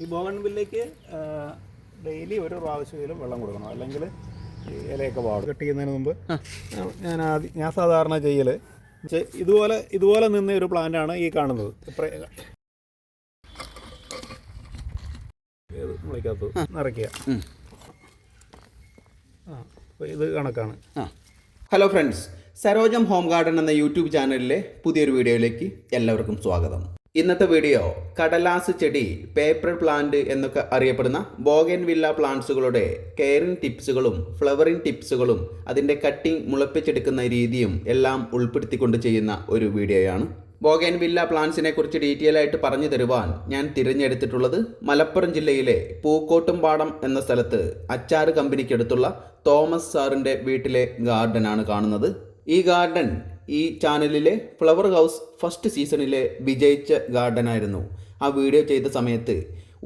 ഈ ബോഗൺവില്ലേക്ക് ഡെയിലി ഒരു പ്രാവശ്യമെങ്കിലും വെള്ളം കൊടുക്കണം. അല്ലെങ്കിൽ ഇലയൊക്കെ പാടും കട്ട് ചെയ്യുന്നതിന് മുമ്പ് ഞാൻ ആദ്യം ഞാൻ സാധാരണ ചെയ്യൽ ഇതുപോലെ ഇതുപോലെ നിന്ന ഒരു പ്ലാന്റാണ് ഈ കാണുന്നത്. മുളയ്ക്കകത്ത് നിറയ്ക്കുക. ആ അപ്പോൾ ഇത് കണക്കാണ്. Hello friends Sarojam home garden എന്ന യൂട്യൂബ് ചാനലിലെ പുതിയൊരു വീഡിയോയിലേക്ക് എല്ലാവർക്കും സ്വാഗതം. ഇന്നത്തെ വീഡിയോ കടലാസ് ചെടി പേപ്പർ പ്ലാന്റ് എന്നൊക്കെ അറിയപ്പെടുന്ന ബോഗൻ വില്ല പ്ലാന്റ്സുകളുടെ കെയറിംഗ് ടിപ്സുകളും ഫ്ലവറിംഗ് ടിപ്സുകളും അതിന്റെ കട്ടിംഗ് മുളപ്പിച്ചെടുക്കുന്ന രീതിയും എല്ലാം ഉൾപ്പെടുത്തിക്കൊണ്ട് ചെയ്യുന്ന ഒരു വീഡിയോയാണ്. ബോഗൻ വില്ല പ്ലാന്റ്സിനെ കുറിച്ച് ഡീറ്റെയിൽ ആയിട്ട് പറഞ്ഞു തരുവാൻ ഞാൻ തിരഞ്ഞെടുത്തിട്ടുള്ളത് മലപ്പുറം ജില്ലയിലെ പൂക്കോട്ടുംപാടം എന്ന സ്ഥലത്ത് അച്ചാറ് കമ്പനിക്കടുത്തുള്ള തോമസ് സാറിന്റെ വീട്ടിലെ ഗാർഡനാണ് കാണുന്നത്. ഈ ഗാർഡൻ ഈ ചാനലിലെ ഫ്ലവർ ഹൗസ് ഫസ്റ്റ് സീസണിലെ വിജയിച്ച ഗാർഡനായിരുന്നു. ആ വീഡിയോ ചെയ്ത സമയത്ത്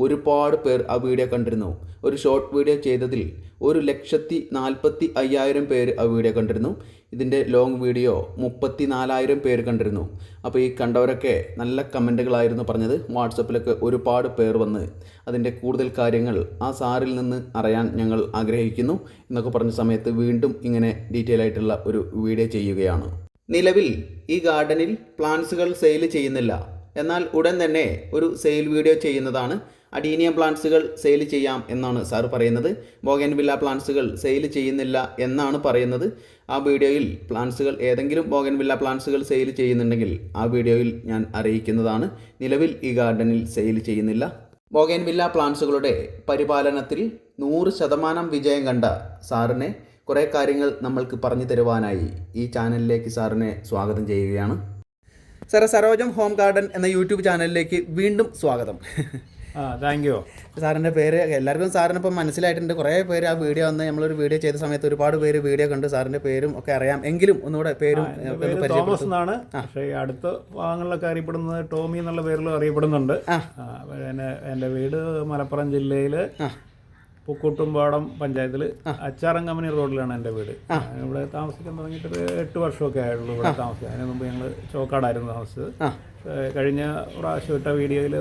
ഒരുപാട് പേർ ആ വീഡിയോ കണ്ടിരുന്നു. ഒരു ഷോർട്ട് വീഡിയോ ചെയ്തതിൽ ഒരു ലക്ഷത്തി നാൽപ്പത്തി അയ്യായിരം പേര് ആ വീഡിയോ കണ്ടിരുന്നു. ഇതിന്റെ ലോങ് വീഡിയോ മുപ്പത്തി നാലായിരം പേര് കണ്ടിരുന്നു. അപ്പോൾ ഈ കണ്ടവരൊക്കെ നല്ല കമന്റുകളായിരുന്നു പറഞ്ഞത്. വാട്സപ്പിലൊക്കെ ഒരുപാട് പേർ വന്ന് അതിന്റെ കൂടുതൽ കാര്യങ്ങൾ ആ സാറിൽ നിന്ന് അറിയാൻ ഞങ്ങൾ ആഗ്രഹിക്കുന്നു എന്നൊക്കെ പറഞ്ഞ സമയത്ത് വീണ്ടും ഇങ്ങനെ ഡീറ്റെയിൽ ആയിട്ടുള്ള ഒരു വീഡിയോ ചെയ്യുകയാണ്. നിലവിൽ ഈ ഗാർഡനിൽ പ്ലാന്റ്സുകൾ സെയിൽ ചെയ്യുന്നില്ല. എന്നാൽ ഉടൻ തന്നെ ഒരു സെയിൽ വീഡിയോ ചെയ്യുന്നതാണ് അഡീനിയം പ്ലാന്റ്സുകൾ സെയിൽ ചെയ്യാം എന്നാണ് സാർ പറയുന്നത്. ബോഗൻവില്ല പ്ലാന്റ്സുകൾ സെയിൽ ചെയ്യുന്നില്ല എന്നാണ് പറയുന്നത്. ആ വീഡിയോയിൽ പ്ലാന്റ്സുകൾ ഏതെങ്കിലും ബോഗൻവില്ല പ്ലാന്റ്സുകൾ സെയിൽ ചെയ്യുന്നുണ്ടെങ്കിൽ ആ വീഡിയോയിൽ ഞാൻ അറിയിക്കുന്നതാണ്. നിലവിൽ ഈ ഗാർഡനിൽ സെയിൽ ചെയ്യുന്നില്ല. ബോഗൻവില്ല പ്ലാന്റ്സുകളുടെ പരിപാലനത്തിൽ നൂറ് ശതമാനം വിജയം കണ്ട സാറിനെ കുറേ കാര്യങ്ങൾ നമ്മൾക്ക് പറഞ്ഞു തരുവാനായി ഈ ചാനലിലേക്ക് സാറിനെ സ്വാഗതം ചെയ്യുകയാണ്. സാറെ സരോജം ഹോം ഗാർഡൻ എന്ന യൂട്യൂബ് ചാനലിലേക്ക് വീണ്ടും സ്വാഗതം. ആ താങ്ക് യു സാറിന്റെ പേര് എല്ലാവർക്കും സാറിന് ഇപ്പം മനസ്സിലായിട്ടുണ്ട്. കുറേ പേര് ആ വീഡിയോ വന്ന് നമ്മളൊരു വീഡിയോ ചെയ്ത സമയത്ത് ഒരുപാട് പേര് വീഡിയോ കണ്ട് സാറിന്റെ പേരും ഒക്കെ അറിയാം. എങ്കിലും ഒന്നുകൂടെ പേരും തോമസ് എന്നാണ്. പക്ഷേ ഈ അടുത്ത ഭാഗങ്ങളിലൊക്കെ അറിയപ്പെടുന്നത് ടോമി എന്നുള്ള പേരിലും അറിയപ്പെടുന്നുണ്ട്. എന്റെ വീട് മലപ്പുറം ജില്ലയിൽ പൂക്കൂട്ടുംപാടം പഞ്ചായത്തിൽ അച്ചാറം കമ്പനി റോഡിലാണ് എന്റെ വീട്. ഇവിടെ താമസിക്കാൻ തുടങ്ങിയിട്ട് ഒരു എട്ട് വർഷമൊക്കെ ആയുള്ളൂ ഇവിടെ താമസിക്കാൻ. അതിന് മുമ്പ് ഞങ്ങൾ ചോക്കാടായിരുന്നു താമസിച്ചത്. കഴിഞ്ഞ പ്രാവശ്യം ഇട്ട വീഡിയോയിൽ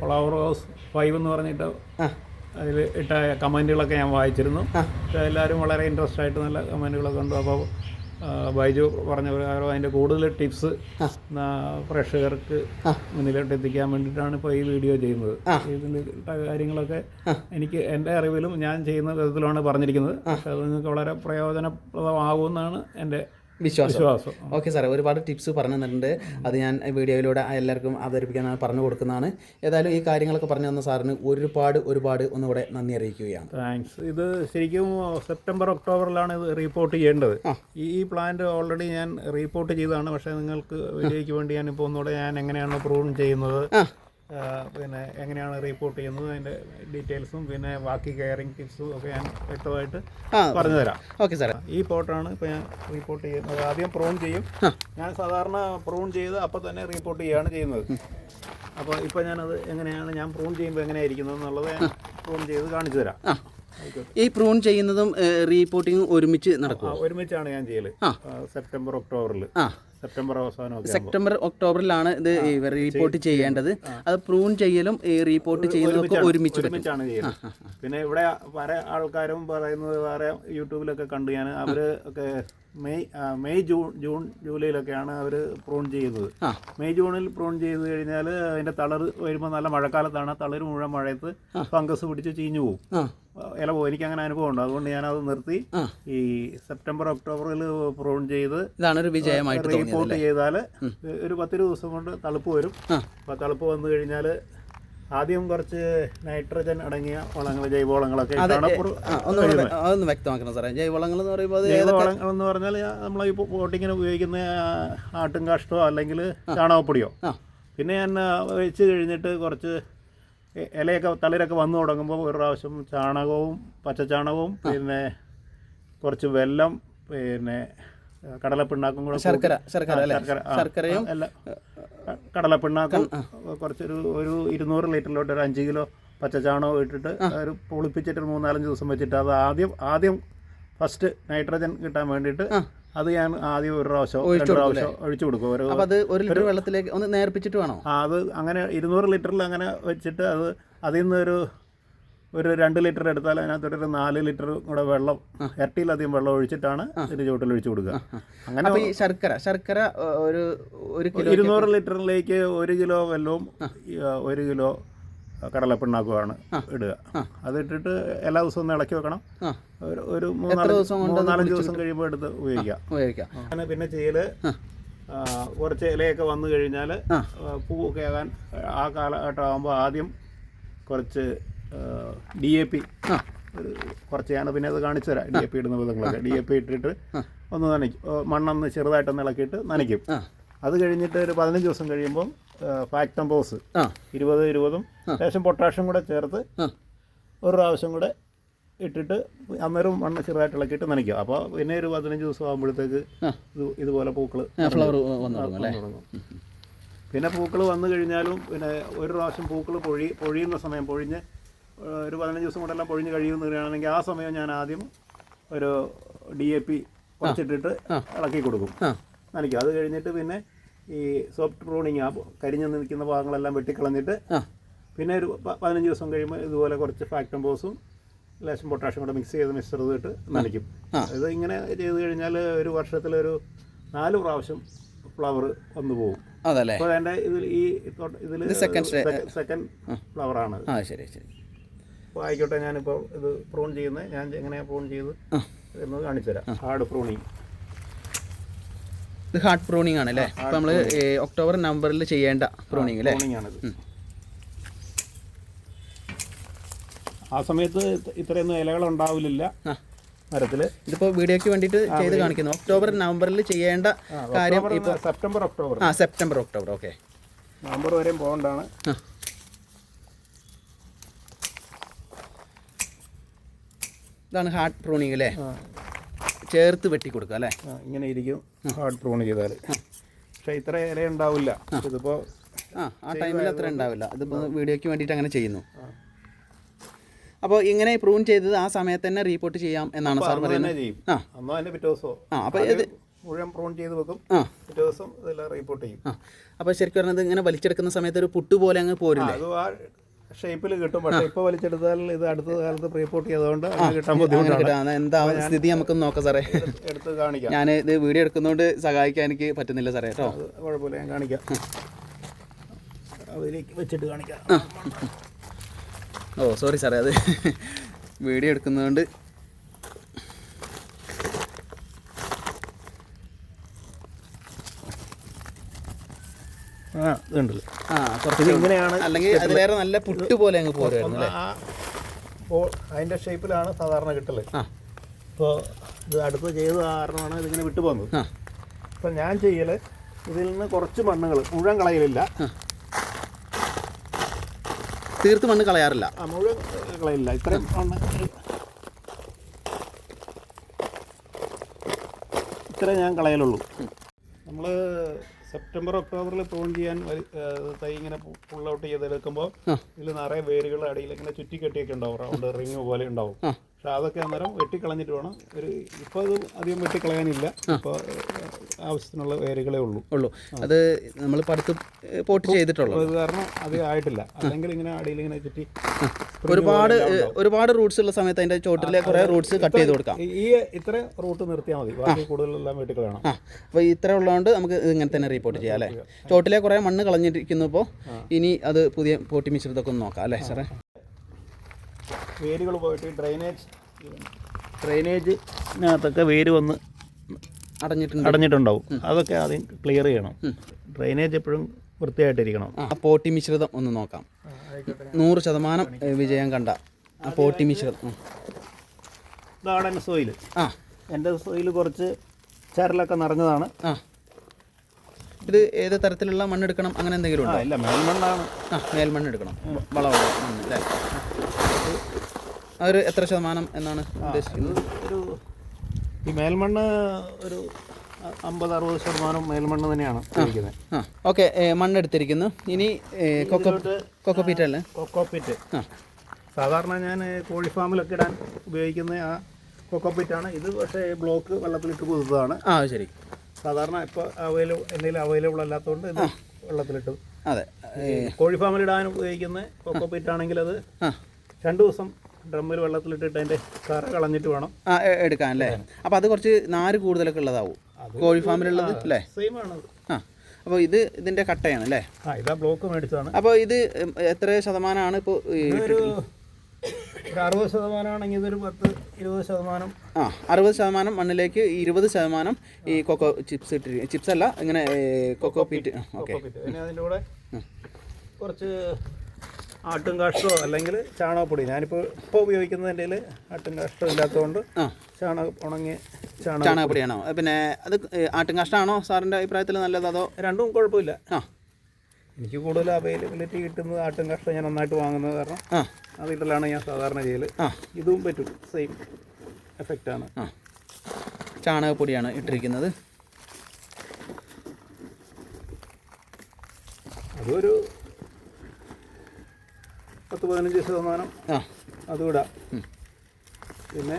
ഫ്ലവർ ഹൗസ് ഫൈവ് എന്ന് പറഞ്ഞിട്ട് അതിൽ ഇട്ട കമന്റുകളൊക്കെ ഞാൻ വായിച്ചിരുന്നു. എല്ലാവരും വളരെ ഇൻട്രസ്റ്റ് ആയിട്ട് നല്ല കമന്റുകളൊക്കെ ഉണ്ട് അപ്പോൾ ബൈജു പറഞ്ഞ പ്രകാരം അതിന്റെ കൂടുതൽ ടിപ്സ് പ്രേക്ഷകർക്ക് മുന്നിലോട്ട് എത്തിക്കാൻ വേണ്ടിയിട്ടാണ് ഇപ്പോൾ ഈ വീഡിയോ ചെയ്യുന്നത്. ഇതിന്റെ കാര്യങ്ങളൊക്കെ എനിക്ക് എന്റെ അറിവിലും ഞാൻ ചെയ്യുന്ന വിധത്തിലാണ് പറഞ്ഞിരിക്കുന്നത്. പക്ഷേ അത് നിങ്ങൾക്ക് വളരെ പ്രയോജനപ്രദമാകുമെന്നാണ് എന്റെ വിശ്വാസം. ഓക്കെ സാറേ ഒരുപാട് ടിപ്സ് പറഞ്ഞു തന്നിട്ടുണ്ട് അത് ഞാൻ വീഡിയോയിലൂടെ എല്ലാവർക്കും അവതരിപ്പിക്കാൻ പറഞ്ഞു കൊടുക്കുന്നതാണ്. ഏതായാലും ഈ കാര്യങ്ങളൊക്കെ പറഞ്ഞു തന്ന സാറിന് ഒരുപാട് ഒരുപാട് ഒന്നുകൂടെ നന്ദി അറിയിക്കുകയാണ്. താങ്ക്സ് ഇത് ശരിക്കും സെപ്റ്റംബർ ഒക്ടോബറിലാണ് ഇത് റിപ്പോർട്ട് ചെയ്യേണ്ടത്. ഈ പ്ലാന്റ് ഓൾറെഡി ഞാൻ റിപ്പോർട്ട് ചെയ്തതാണ്. പക്ഷേ നിങ്ങൾക്ക് വീഡിയോയ്ക്ക് വേണ്ടി ഞാനിപ്പോൾ ഒന്നുകൂടെ ഞാൻ എങ്ങനെയാണ് പ്രൂവ് ചെയ്യുന്നത്. പിന്നെ എങ്ങനെയാണ് റിപ്പോർട്ട് ചെയ്യുന്നത്? അതിന്റെ ഡീറ്റെയിൽസും പിന്നെ ബാക്കി കെയറിംഗ് ടിപ്സും ഒക്കെ ഞാൻ വ്യക്തമായിട്ട് പറഞ്ഞു തരാം ഓക്കെ സാറേ ഈ പോട്ടാണ് ഇപ്പോൾ ഞാൻ റിപ്പോർട്ട് ചെയ്യുന്നത്. ആദ്യം പ്രൂൺ ചെയ്യും. ഞാൻ സാധാരണ പ്രൂൺ ചെയ്ത് അപ്പോൾ തന്നെ റിപ്പോർട്ട് ചെയ്യുകയാണ് ചെയ്യുന്നത്. അപ്പോൾ ഇപ്പോൾ ഞാനത് എങ്ങനെയാണ് ഞാൻ പ്രൂൺ ചെയ്യുമ്പോൾ എങ്ങനെയായിരിക്കുന്നത് എന്നുള്ളത് ഞാൻ പ്രൂൺ ചെയ്ത് കാണിച്ചു തരാം. ഈ പ്രൂൺ ചെയ്യുന്നതും റീപോർട്ടിങ്ങും ഒരുമിച്ച് നടക്കും ഒരുമിച്ചാണ് ഞാൻ ചെയ്യൽ. സെപ്റ്റംബർ ഒക്ടോബറിൽ സെപ്റ്റംബർ ആകുമ്പോൾ സെപ്റ്റംബർ ഒക്ടോബറിലാണ് ഇത് റിപ്പോർട്ട് ചെയ്യേണ്ടത്. അത് പ്രൂൺ ചെയ്യലും ഈ റിപ്പോർട്ട് ചെയ്യലും ഒക്കെ ഒരുമിച്ച് പറ്റും. ഒരുമിച്ചാണ് ചെയ്യുന്നത് പിന്നെ ഇവിടെ പല ആൾക്കാരും പറയുന്നത് വേറെ യൂട്യൂബിലൊക്കെ കണ്ടു ഞാൻ അവർ ഒക്കെ മെയ് മെയ് ജൂൺ ജൂൺ ജൂലൈയിലൊക്കെയാണ് അവർ പ്രൂൺ ചെയ്യുന്നത് മെയ് ജൂണിൽ പ്രൂൺ ചെയ്ത് കഴിഞ്ഞാൽ അതിന്റെ തളർ വരുമ്പോൾ നല്ല മഴക്കാലത്താണ്. തളർ മുഴുവൻ മഴയത്ത് ഫംഗസ് പിടിച്ച് ചീഞ്ഞു പോകും ഇല പോകും എനിക്ക് അങ്ങനെ അനുഭവം ഉണ്ട് അതുകൊണ്ട് ഞാൻ അത് നിർത്തി ഈ സെപ്റ്റംബർ ഒക്ടോബറിൽ പ്രൂൺ ചെയ്ത് ഇതാണ് ഒരു വിജയമായിട്ട് റിപ്പോർട്ട് ചെയ്താൽ ഒരു പത്തിരു ദിവസം കൊണ്ട് തളുപ്പ് വരും. അപ്പോൾ തളുപ്പ് വന്നു കഴിഞ്ഞാൽ ആദ്യം കുറച്ച് നൈട്രജൻ അടങ്ങിയ വളങ്ങൾ ജൈവവളങ്ങളൊക്കെ ഒന്ന് വ്യക്തമാക്കണം സാറേ. ജൈവവളങ്ങൾ എന്ന് പറയുമ്പോൾ ജൈവവളങ്ങൾ എന്ന് പറഞ്ഞാൽ നമ്മൾ ഈ ബോട്ടിങ്ങിന് ഉപയോഗിക്കുന്ന ആട്ടും കാഷ്ടോ അല്ലെങ്കിൽ ചാണകപ്പൊടിയോ. പിന്നെ ഞാൻ വെച്ച് കഴിഞ്ഞിട്ട് കുറച്ച് ഇലയൊക്കെ തളിരൊക്കെ വന്നു തുടങ്ങുമ്പോൾ ഒരു പ്രാവശ്യം ചാണകവും പച്ചച്ചാണകവും പിന്നെ കുറച്ച് വെല്ലം പിന്നെ കടലപ്പിണ്ണാക്കും കൂടെ ശർക്കര ശർക്കരയും കടലപ്പിണ്ണാക്കും കുറച്ചൊരു ഒരു ഇരുന്നൂറ് ലിറ്ററിലോട്ട് ഒരു അഞ്ച് കിലോ പച്ചച്ചാണകം ഇട്ടിട്ട് ഒരു പൊളിപ്പിച്ചിട്ട് മൂന്നാലഞ്ച് ദിവസം വെച്ചിട്ട് അത് ആദ്യം ആദ്യം ഫസ്റ്റ് നൈട്രജൻ കിട്ടാൻ വേണ്ടിയിട്ട് അത് ഞാൻ ആദ്യം ഒരു പ്രാവശ്യം രണ്ട് പ്രാവശ്യം ഒഴിച്ചു കൊടുക്കും. ഒരു അപ്പോൾ അത് ഒരു ലിറ്റർ വെള്ളത്തിലേക്ക് ഒന്ന് നേർപ്പിച്ചിട്ട് വേണോ? ആ, അത് അങ്ങനെ ഇരുന്നൂറ് ലിറ്ററിൽ അങ്ങനെ വെച്ചിട്ട് അത് അതിൽ നിന്ന് ഒരു ഒരു രണ്ട് ലിറ്റർ എടുത്താൽ അതിനകത്തൊരു നാല് ലിറ്റർ കൂടെ വെള്ളം ഇരട്ടിയിലധികം വെള്ളം ഒഴിച്ചിട്ടാണ് ഇതിന് ചുവട്ടിൽ ഒഴിച്ചു കൊടുക്കുക. അങ്ങനെ ഈ ശർക്കര ശർക്കര ഒരു ഒരു ഇരുന്നൂറ് ലിറ്ററിലേക്ക് ഒരു കിലോ വെള്ളവും ഒരു കിലോ കടലപ്പിണ്ണാക്കുമാണ് ഇടുക. അതിട്ടിട്ട് എല്ലാ ദിവസവും ഒന്ന് ഇളക്കി വെക്കണം. ഒരു ഒരു മൂന്നാൽ മൂന്നാലഞ്ച് ദിവസം കഴിയുമ്പോൾ എടുത്ത് ഉപയോഗിക്കാം. ഉപയോഗിക്കാം. പിന്നെ ചെയ്യൽ കുറച്ച് ഇലയൊക്കെ വന്നു കഴിഞ്ഞാൽ. പൂവൊക്കെ ആകാൻ ആ കാലഘട്ടം ആകുമ്പോൾ ആദ്യം കുറച്ച് ഡി എ പി കുറച്ച് ഞാൻ പിന്നെ അത് കാണിച്ചു തരാം. ഡി എ പി ഇടുന്ന വിധങ്ങളൊക്കെ. ഡി എ പി ഇട്ടിട്ട് ഒന്ന് നനയ്ക്കും. മണ്ണൊന്ന് ചെറുതായിട്ടൊന്ന് ഇളക്കിയിട്ട് നനയ്ക്കും. അത് കഴിഞ്ഞിട്ട് ഒരു പതിനഞ്ച് ദിവസം കഴിയുമ്പം ഫാക്ടംബോസ് നമ്പേഴ്സ് ഇരുപത് ഇരുപതും ലേശം പൊട്ടാഷ്യം കൂടെ ചേർത്ത് ഒരു പ്രാവശ്യം കൂടെ ഇട്ടിട്ട് അന്നേരം മണ്ണ് ചെറുതായിട്ട് ഇളക്കിയിട്ട് നനയ്ക്കുക. അപ്പോൾ പിന്നെ ഒരു പതിനഞ്ച് ദിവസം ആകുമ്പോഴത്തേക്ക് ഇത് ഇതുപോലെ പൂക്കൾ ഫ്ലവർ വന്നു തുടങ്ങും പിന്നെ പൂക്കൾ വന്നു കഴിഞ്ഞാലും പിന്നെ ഒരു പ്രാവശ്യം പൂക്കൾ പൊഴി പൊഴിയുന്ന സമയം പൊഴിഞ്ഞ് ഒരു പതിനഞ്ച് ദിവസം കൊണ്ടെല്ലാം പൊഴിഞ്ഞ് കഴിയുമെന്ന് പറയുകയാണെങ്കിൽ ആ സമയം ഞാൻ ആദ്യം ഒരു ഡി എ പി കുറച്ചിട്ടിട്ട് ഇളക്കി കൊടുക്കും. നനയ്ക്കും. അത് കഴിഞ്ഞിട്ട് പിന്നെ ഈ സോഫ്റ്റ് പ്രൂണിങ് ആ കരിഞ്ഞ് നിൽക്കുന്ന ഭാഗങ്ങളെല്ലാം വെട്ടിക്കളഞ്ഞിട്ട് പിന്നെ ഒരു പതിനഞ്ച് ദിവസം കഴിയുമ്പോൾ ഇതുപോലെ കുറച്ച് ഫാക്ടംബോസും ലേശം പൊട്ടാഷ്യം കൂടെ മിക്സ് ചെയ്ത് മിക്സ് ചെയ്തിട്ട് നനയ്ക്കും. ഇത് ഇങ്ങനെ ചെയ്ത് കഴിഞ്ഞാൽ ഒരു വർഷത്തിലൊരു നാല് പ്രാവശ്യം ഫ്ലവർ വന്നു പോകും. അതല്ലേ? അപ്പോൾ എന്റെ ഇതിൽ ഈ ഇതിൽ സെക്കൻഡ് സെക്കൻഡ് ഫ്ലവറാണ് ശരി ശരി. അപ്പോൾ ആയിക്കോട്ടെ ഞാനിപ്പോൾ ഇത് പ്രൂൺ ചെയ്യുന്നത് ഞാൻ എങ്ങനെയാണ് പ്രൂൺ ചെയ്ത് ആ. എന്ന് കാണിച്ചു തരാം ഹാർഡ് പ്രൂണിങ് ഇത് ഹാർട്ട് പ്രോണിങ് ആണ് അല്ലേ? അപ്പം നമ്മൾ ഒക്ടോബർ നവംബറിൽ ചെയ്യേണ്ട പ്രോണിങ് അല്ലേ? ആ സമയത്ത് ഇത്രയൊന്നും ഇലകൾ ഉണ്ടാവില്ല മരത്തിൽ. ഇതിപ്പോ വീഡിയോക്ക് വീഡിയോയ്ക്ക് വേണ്ടിയിട്ട് ചെയ്ത് കാണിക്കുന്നു. ഒക്ടോബർ നവംബറിൽ ചെയ്യേണ്ട കാര്യം ഇപ്പോൾ സെപ്റ്റംബർ ഒക്ടോബർ ആ സെപ്റ്റംബർ ഒക്ടോബർ ഓക്കെ നവംബർ വരെയും പോകണ്ടാണ്. ഇതാണ് ഹാർട്ട് പ്രൂണിങ് അല്ലേ? ചേർത്ത് വെട്ടി കൊടുക്കുക അല്ലേ ഇങ്ങനെ ഇരിക്കും. ഹാർഡ് പ്രൂൺ ചെയ്താൽ പക്ഷേ ഇത്ര ഇല ഉണ്ടാവില്ല. ഇതിപ്പോൾ ആ ആ ടൈമിൽ അത്ര ഉണ്ടാവില്ല. ഇതിപ്പോൾ വീഡിയോയ്ക്ക് വേണ്ടിയിട്ട് അങ്ങനെ ചെയ്യുന്നു. അപ്പോൾ ഇങ്ങനെ പ്രൂൺ ചെയ്തത് ആ സമയത്ത് തന്നെ റീപോർട്ട് ചെയ്യാം എന്നാണ് സാർ പറയുന്നത്. ആ. പിറ്റേ ദിവസമോ? ആ അപ്പോൾ ഇത് മുഴുവൻ പ്രൂൺ ചെയ്ത് വെക്കും. ആ. പിറ്റേ ദിവസം ഇതെല്ലാം റിപ്പോർട്ട് ചെയ്യും. ആ. അപ്പോൾ ശരിക്കും പറഞ്ഞത് ഇങ്ങനെ വലിച്ചെടുക്കുന്ന സമയത്ത് ഒരു പുട്ട് പോലെ അങ്ങ് പോരില്ലേ? ഷേപ്പിൽ കിട്ടും. പക്ഷേ ഇപ്പോൾ വലിച്ചെടുത്താൽ ഇത് അടുത്ത കാലത്ത് റിപ്പോർട്ട് ചെയ്തുകൊണ്ട് കിട്ടാൻ ബുദ്ധിമുട്ടാണ്. എന്താ സ്ഥിതി നമുക്ക് നോക്കാം സാറേ. എടുത്ത് കാണിക്കാം. ഞാൻ ഇത് വീഡിയോ എടുക്കുന്നതുകൊണ്ട് സഹായിക്കാൻ എനിക്ക് പറ്റുന്നില്ല സാറേ കേട്ടോ. കുഴപ്പമില്ല ഞാൻ കാണിക്കാം. അതിലേക്ക് വെച്ചിട്ട് കാണിക്കാം. ഓ സോറി സാറേ അത് വീഡിയോ എടുക്കുന്നതുകൊണ്ട് ഇതുണ്ടല്ലോ. ആ കുറച്ച് ഇങ്ങനെയാണ് അല്ലെങ്കിൽ അതിലേറെ നല്ല പുട്ട് പോലെ അങ്ങ് ബോൾ അതിന്റെ ഷേപ്പിലാണ് സാധാരണ കിട്ടൽ. ആ. ഇപ്പോൾ ഇത് അടുത്ത് ചെയ്ത കാരണമാണ് ഇതിങ്ങനെ വിട്ടു പോകുന്നത്. ആ. അപ്പം ഞാൻ ചെയ്യൽ ഇതിൽ നിന്ന് കുറച്ച് മണ്ണുകൾ മുഴുവൻ കളയലില്ല. തീർത്ത് മണ്ണ് കളയാറില്ല. ആ മുഴുവൻ കളയില്ല ഇത്രയും മണ്ണ് ഇത്രേ ഞാൻ കളയലുള്ളൂ. നമ്മൾ സെപ്റ്റംബർ ഒക്ടോബറിൽ പ്രൂൺ ചെയ്യാൻ തൈ ഇങ്ങനെ ഫുൾ ഔട്ട് ചെയ്തെടുക്കുമ്പോൾ. ഇതിൽ നിറയെ വേരുകൾ അടിയിൽ ഇങ്ങനെ ചുറ്റി കെട്ടിയൊക്കെ ഉണ്ടാവും റൗണ്ട് റിങ് പോലെ ഉണ്ടാവും. പക്ഷെ അതൊക്കെ അന്നേരം വെട്ടിക്കളഞ്ഞിട്ട് വേണം. ഒരു ഇപ്പോൾ അത് അധികം വെട്ടിക്കളയാനില്ല. ഇപ്പോൾ ആവശ്യത്തിനുള്ള വേരുകളേ ഉള്ളൂ. ഉള്ളൂ. അത് നമ്മൾ പടുത്ത് പോട്ട് ചെയ്തിട്ടുള്ളൂ അത് കാരണം അത് ആയിട്ടില്ല. അല്ലെങ്കിൽ ഇങ്ങനെ അടിയിൽ ഇങ്ങനെ ചുറ്റി ഒരുപാട് ഒരുപാട് റൂട്ട്സ് ഉള്ള സമയത്ത് അതിന്റെ ചോട്ടിലെ കുറേ റൂട്ട്സ് കട്ട് ചെയ്ത് കൊടുക്കാം. ഈ- ഇത്ര റൂട്ട് നിർത്തിയാൽ മതി. ബാക്കി കൂടുതലെല്ലാം വെട്ടിക്കളയണം. അപ്പോൾ ഇത്ര ഉള്ളതുകൊണ്ട് നമുക്ക് ഇങ്ങനെ തന്നെ റിപ്പോർട്ട് ചെയ്യാം അല്ലേ? ചോട്ടിലെ കുറേ മണ്ണ് കളഞ്ഞിരിക്കുന്നു ഇപ്പോൾ ഇനി അത് പുതിയ പോട്ടി മിശ്രിതമൊക്കെ ഒന്ന് നോക്കാം അല്ലേ സാറേ? വേരുകൾ പോയിട്ട് ഡ്രെയിനേജ് ഡ്രൈനേജിനകത്തൊക്കെ വേര് വന്ന് അടഞ്ഞിട്ടുണ്ട്. അടഞ്ഞിട്ടുണ്ടാവും. അതൊക്കെ ആദ്യം ക്ലിയർ ചെയ്യണം. ഡ്രെയിനേജ് എപ്പോഴും വൃത്തിയായിട്ടിരിക്കണം. ആ പോട്ടി മിശ്രിതം ഒന്ന് നോക്കാം. നൂറ് ശതമാനം വിജയം കണ്ട ആ പോട്ടി മിശ്രിതം. ഇതാണ് എന്റെ സോയിൽ ആ. എന്റെ സോയിൽ കുറച്ച് ചരലൊക്കെ നിറഞ്ഞതാണ്. ആ. ഇത് ഏത് തരത്തിലുള്ള മണ്ണ് എടുക്കണം അങ്ങനെ എന്തെങ്കിലും ഉണ്ടോ? ഇല്ല മേൽമണ്ണാണ്. ആ മേൽമണ്ണ് എടുക്കണം വളമുള്ള മണ്ണ് അല്ലേ? അതൊരു എത്ര ശതമാനം എന്നാണ് ഉദ്ദേശിക്കുന്നത്? ഒരു ഈ മേൽമണ്ണ് ഒരു അമ്പത് അറുപത് ശതമാനം മേൽമണ്ണ് തന്നെയാണ് ആ ഓക്കെ മണ്ണെടുത്തിരിക്കുന്നു. ഇനി കൊക്കോ കൊക്കോപീറ്റ് അല്ലേ കൊക്കോപ്പീറ്റ്. ആ. സാധാരണ ഞാൻ കോഴി ഫാമിലൊക്കെ ഇടാൻ ഉപയോഗിക്കുന്ന ആ കൊക്കോപ്പീറ്റാണ്. ഇത് പക്ഷേ ബ്ലോക്ക് വെള്ളത്തിലിട്ട് പുതുതാണ് ആ ശരി. സാധാരണ ഇപ്പോൾ അവൈലബിൾ എന്തെങ്കിലും അവൈലബിൾ അല്ലാത്തതുകൊണ്ട് ഇത് വെള്ളത്തിലിട്ട് അതെ. കോഴി ഫാമിൽ ഇടാൻ ഉപയോഗിക്കുന്ന കൊക്കോ പീറ്റ് ആണെങ്കിൽ അത് രണ്ട് ദിവസം ഡ്രമ്മിൽ വെള്ളത്തിലിട്ടിട്ട് അതിന്റെ കറ കളഞ്ഞിട്ട് വേണം. ആ എടുക്കാൻ അല്ലേ? അപ്പോൾ അത് കുറച്ച് നാര് കൂടുതലൊക്കെ ഉള്ളതാവും. കോഴി ഫാമിലുള്ളത് അല്ലേ? സെയിം ആണ്. ആ. അപ്പോൾ ഇത് ഇതിന്റെ കട്ടയാണ് അല്ലേ? ആ ഇതാ ബ്ലോക്ക് മേടിച്ചതാണ്. അപ്പോൾ ഇത് എത്ര ശതമാനമാണ് ഇപ്പോൾ ഒരു അറുപത് ശതമാനമാണെങ്കിൽ ഇതൊരു പത്ത് ഇരുപത് ശതമാനം. ആ അറുപത് ശതമാനം മണ്ണിലേക്ക് ഇരുപത് ശതമാനം ഈ കൊക്കോ ചിപ്സ് ഇട്ടി ചിപ്സ് അല്ല ഇങ്ങനെ കൊക്കോ പീറ്റ് ഓക്കെ. പിന്നെ അതിന്റെ കൂടെ കുറച്ച് ആട്ടും കാഷ്ടമോ അല്ലെങ്കിൽ ചാണകപ്പൊടി. ഞാനിപ്പോൾ ഇപ്പോൾ ഉപയോഗിക്കുന്നതിന്റെ ആട്ടും കാഷ്ടം ഇല്ലാത്തതുകൊണ്ട് ആ. ചാണക ഉണങ്ങിയ ചാണക ചാണകപ്പൊടിയാണോ? പിന്നെ അത് ആട്ടും കാഷ്ടമാണോ സാറിന്റെ അഭിപ്രായത്തിൽ നല്ലത് അതോ? രണ്ടും കുഴപ്പമില്ല. ആ. എനിക്ക് കൂടുതൽ അവൈലബിലിറ്റി കിട്ടുന്നത് ആട്ടും കഷ്ടം ഞാൻ നന്നായിട്ട് വാങ്ങുന്നത് കാരണം ആ. വീട്ടിലാണ് ഞാൻ സാധാരണ ചെയ്യൽ ഇതും പറ്റും. സെയിം എഫക്റ്റാണ് ആ. ചാണകപ്പൊടിയാണ് ഇട്ടിരിക്കുന്നത്. അതൊരു പത്ത് പതിനഞ്ച് ശതമാനം ആ. അതും പിന്നെ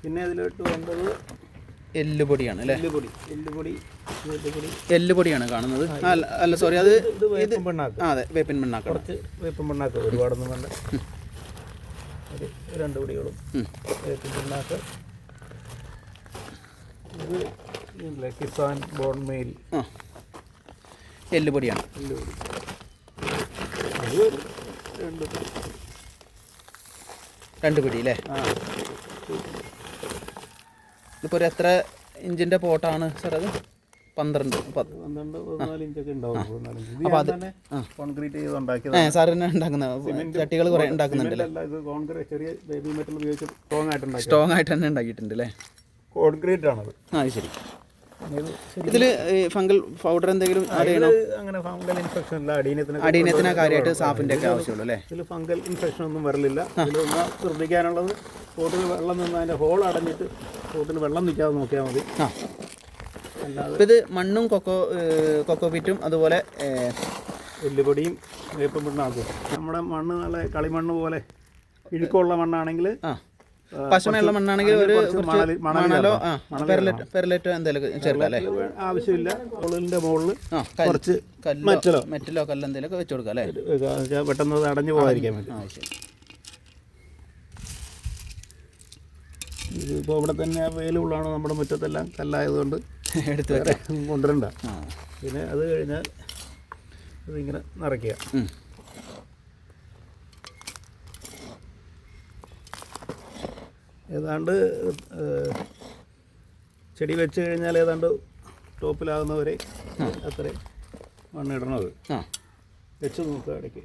പിന്നെ അതിലോട്ട് വേണ്ടത് എല്ലുപൊടിയാണ് അല്ലേ? എല്ലുപൊടി എല്ലുപൊടി എല്ലുപൊടി എല്ലുപൊടിയാണ് കാണുന്നത്. അല്ല സോറി അത് ഇത് പിണ്ണാക്ക് അതെ വേപ്പിൻ മണ്ണാക്കണം കുറച്ച് മണ്ണാക്ക പിണ്ണാക്ക് ഒരുപാടൊന്നും വേണ്ട. ഒരു രണ്ട് പൊടികളും വേപ്പിൻ വേപ്പും പിണ്ണാക്ക് ഇത് കിസാൻ ബോൺ മെയിൽ ആ എല്ലുപൊടിയാണ്. എല്ലുപൊടി. അത് രണ്ട് പിടി. രണ്ട് പിടി അല്ലേ? ആ. ഇതിപ്പോൾ ഒരു എത്ര ഇഞ്ചിന്റെ പോട്ടാണ് സാർ അത്? പന്ത്രണ്ട്. കോൺക്രീറ്റ് ചെയ്ത് ഏ ഉണ്ടാക്കിയതാണ് സാർ തന്നെ ഉണ്ടാക്കുന്ന ചട്ടികൾ കുറേ സ്ട്രോങ് ആയിട്ട് തന്നെ ഉണ്ടാക്കിയിട്ടുണ്ട് അല്ലേ? കോൺക്രീറ്റ് ആണത്. ആ അത് ആ ഇത് ശരി. ഇതിൽ ഫംഗൽ പൗഡർ എന്തെങ്കിലും അങ്ങനെ ഫംഗൽ ഇൻഫെക്ഷൻ ഇല്ല അടീനത്തിന് അടീനത്തിനാ കാര്യമായിട്ട് സാഫിന്റെ ഒക്കെ ആവശ്യമുള്ളൂ അല്ലേ? ഇതിൽ ഫംഗൽ ഇൻഫെക്ഷൻ ഒന്നും വരലില്ല ശ്രദ്ധിക്കാനുള്ളത് തോട്ടിൽ വെള്ളം നിന്ന് അതിന്റെ ഹോൾ അടഞ്ഞിട്ട് തോട്ടിൽ വെള്ളം നിൽക്കാതെ നോക്കിയാൽ മതി. ഇത് മണ്ണും കൊക്കോ കൊക്കോ പിറ്റും അതുപോലെ എല്ലുപൊടിയും വേപ്പും പിണ്ണാക്കും നമ്മുടെ മണ്ണ് നല്ല കളിമണ്ണ് പോലെ ഇഴുക്കമുള്ള മണ്ണാണെങ്കിൽ ആ. പശമയുള്ള മണ്ണാണെങ്കിൽ ഒരു മണൽ പെരലറ്റോ എന്തെങ്കിലും ചേർക്കാല്ലേ ആവശ്യമില്ല. മുകളിൽ കുറച്ച് മെറ്റലോ. മെറ്റലോ കല്ലോ എന്തെങ്കിലുമൊക്കെ വെച്ച് കൊടുക്കാം അല്ലേ? പെട്ടെന്ന് അടഞ്ഞു പോകാതിരിക്കാൻ വേണ്ടി ഇതിപ്പോൾ ഇവിടെ തന്നെ വെയിലുള്ളതാണ് നമ്മുടെ മുറ്റത്തെല്ലാം കല്ലായതുകൊണ്ട് എടുത്ത് കൊണ്ടുവരണ്ട. പിന്നെ അത് കഴിഞ്ഞാൽ ഇതിങ്ങനെ നിറയ്ക്കുക. ഏതാണ്ട് ചെടി വെച്ച് കഴിഞ്ഞാൽ ഏതാണ്ട് ടോപ്പിലാകുന്നവരെ അത്രയും മണ്ണിടണത്. വെച്ച് നോക്കുക ഇടയ്ക്ക്.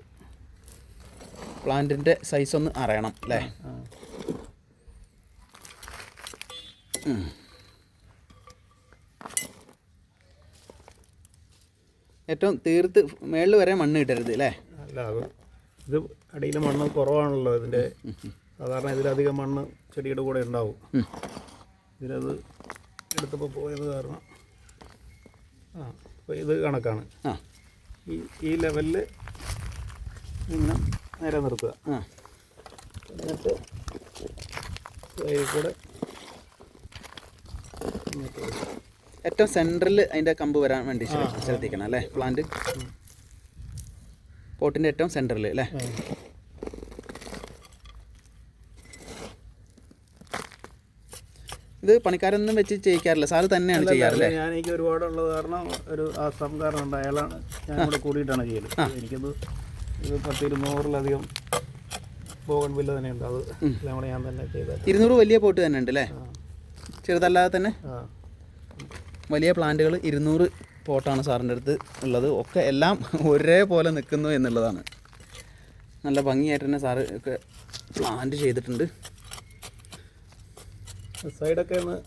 പ്ലാന്റിന്റെ സൈസ് ഒന്ന് അറിയണം അല്ലേ ഏറ്റവും തീർത്ത് മേളിൽ വരെ മണ്ണ് ഇടരുത് അല്ലേ അല്ല അത് ഇത് അടിയിൽ മണ്ണ് കുറവാണല്ലോ ഇതിന്റെ സാധാരണ ഇതിലധികം മണ്ണ് ചെടിയുടെ കൂടെ ഉണ്ടാവും. ഇതിനത് ഇതിലത് എടുത്തപ്പോൾ പോയത് കാരണം ആ അപ്പോൾ ഇത് കണക്കാണ്. ആ. ഈ ഈ ലെവലിൽ ഇങ്ങനെ നേരെ നിർത്തുക. ആ. എന്നിട്ട് കൂടെ ഏറ്റവും സെന്ററിൽ അതിന്റെ കമ്പ് വരാൻ വേണ്ടി ശ്രദ്ധ- ശ്രദ്ധിക്കണം അല്ലേ? പ്ലാന്റ് പോട്ടിന്റെ ഏറ്റവും സെന്ററിൽ അല്ലേ? ഇത് പണിക്കാരൊന്നും വെച്ച് ചെയ്യിക്കാറില്ല. സാറ് തന്നെയാണ് ചെയ്യാറില്ലേ ഞാൻ എനിക്ക് ഒരുപാടുള്ളത് കാരണം ഒരു ആസാംകാരനുണ്ട് അയാളാണ് ഞാൻ ഇവിടെ കൂടിയിട്ടാണ് ചെയ്യൽ. എനിക്കത് ഇത് പത്ത് ഇരുന്നൂറിലധികം ബോഗൺ വില്ല തന്നെയുണ്ട്. അത് കൂടെ ഞാൻ തന്നെ ചെയ്തത് ഇരുന്നൂറ് വലിയ പോട്ട് തന്നെ ഉണ്ട് അല്ലേ ചെറുതല്ലാതെ തന്നെ? വലിയ പ്ലാന്റുകൾ ഇരുന്നൂറ് പോട്ടാണ് സാറിന്റെ അടുത്ത് ഉള്ളത്. ഒക്കെ എല്ലാം ഒരേപോലെ നിൽക്കുന്നു എന്നുള്ളതാണ്. നല്ല ഭംഗിയായിട്ട് തന്നെ സാറ് ഒക്കെ പ്ലാന്റ് ചെയ്തിട്ടുണ്ട്. സൈഡൊക്കെ ഒന്ന്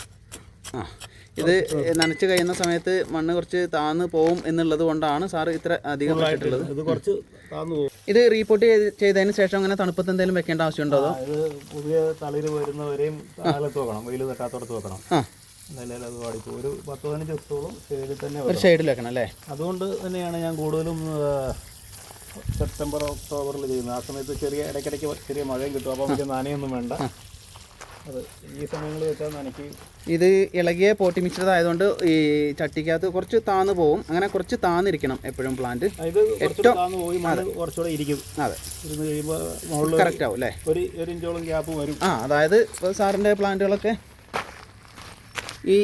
ആ ഇത് നനച്ച് കഴിയുന്ന സമയത്ത് മണ്ണ് കുറച്ച് താന്ന് പോവും എന്നുള്ളത് കൊണ്ടാണ് സാറ് ഇത്ര അധികം വെച്ചിട്ടുള്ളത്. ഇത് കുറച്ച് താന്ന് പോകും ഇത് റീപോർട്ട് ചെയ്ത് ചെയ്തതിന് ശേഷം അങ്ങനെ തണുപ്പത്ത് എന്തെങ്കിലും വെക്കേണ്ട ആവശ്യമുണ്ടോ ഇത് പുതിയ തളിര് വരുന്നവരെയും കാലത്ത് വെക്കണം വെയിൽ തട്ടാത്തോടത്ത് വെക്കണം. അത് ഒരു പത്ത് പതിനഞ്ച് ദിവസത്തോളം സൈഡിൽ തന്നെ ഒരു സൈഡിൽ വെക്കണം അല്ലേ? അതുകൊണ്ട് തന്നെയാണ് ഞാൻ കൂടുതലും സെപ്റ്റംബർ ഒക്ടോബറിൽ ചെയ്യുന്നത്. ആ സമയത്ത് ചെറിയ ഇടയ്ക്കിടയ്ക്ക് ചെറിയ മഴയും കിട്ടും അപ്പോൾ വലിയ നനയൊന്നും വേണ്ട അത് ഈ സമയങ്ങളിൽ വെച്ചാൽ നനയ്ക്ക് ഇത് ഇളകിയ പോട്ടി മിക്സ്ചർ ആയതുകൊണ്ട് ഈ ചട്ടിക്കകത്ത് കുറച്ച് താന്ന് പോവും. അങ്ങനെ കുറച്ച് താന്നിരിക്കണം എപ്പോഴും പ്ലാന്റ് ഏറ്റവും അതെ. കറക്റ്റ് ആവും അല്ലേ? ഒരു ഗ്യാപ്പ് വരും. ആ അതായത് സാറിന്റെ സാറിന്റെ പ്ലാന്റുകളൊക്കെ ഈ